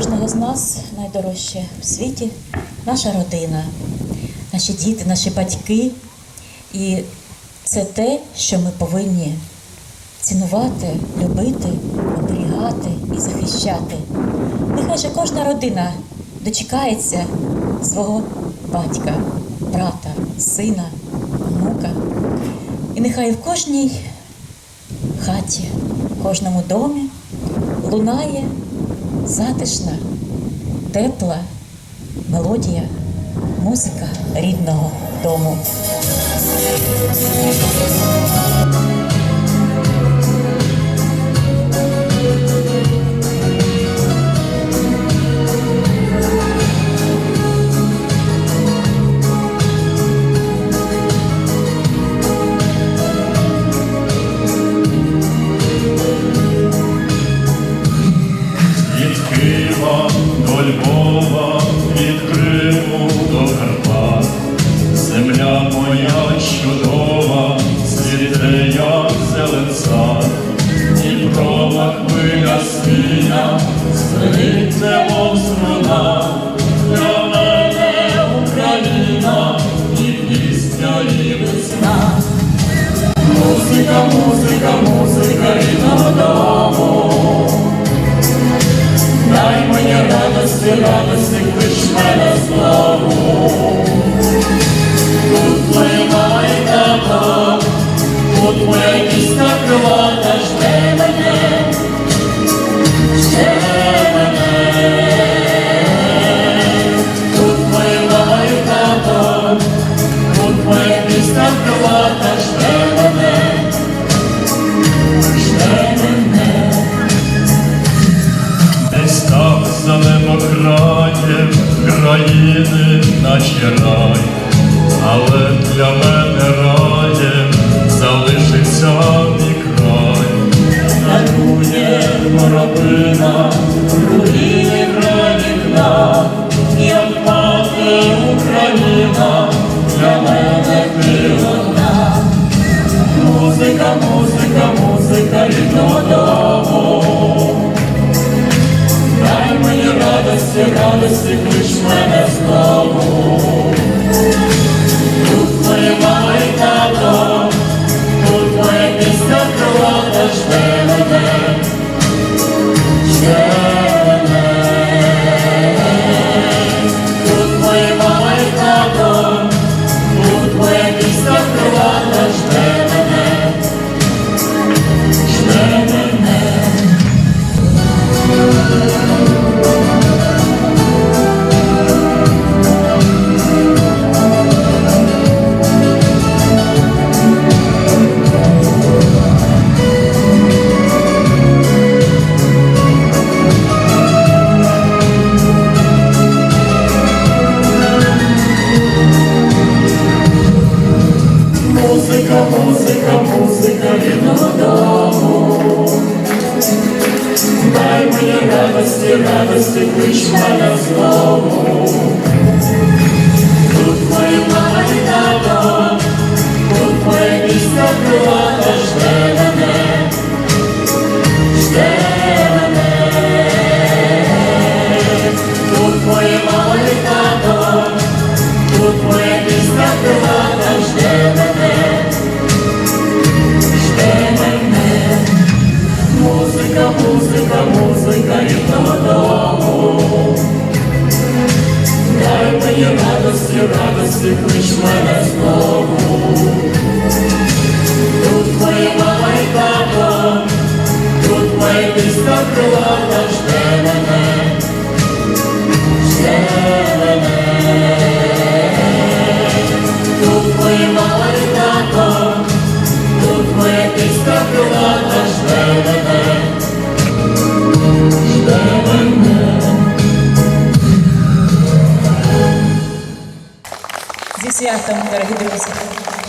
кожного з нас найдорожче в світі наша родина, наші діти, наші батьки. І це те, що ми повинні цінувати, любити, оберігати і захищати. Нехай же кожна родина дочекається свого батька, брата, сина, онука. І нехай в кожній хаті, в кожному домі лунає затишна, тепла мелодія, музика рідного дому. Києва до Львова, від Криму до Карпат, земля моя чудова, цвіте, як зелен хвиля свіня, звенить немов струна, для і пісня, і весна. Музика, музика, музика рідного наче рай, але для мене раєм залишиться мій край. Дарує горобина, руїни вікна, як мати Україна, для мене ти. Музика, музика, музика рідного дому. Музика, музика, музика рідного дому. Дай мені радості, радості, клич мене знову. Тут моя мама і тато, тут моя місто крилата, клич мене знову. Тут моя мама і тато, тут моя пісня крила жде Siyaset Muharrem Hidrosa.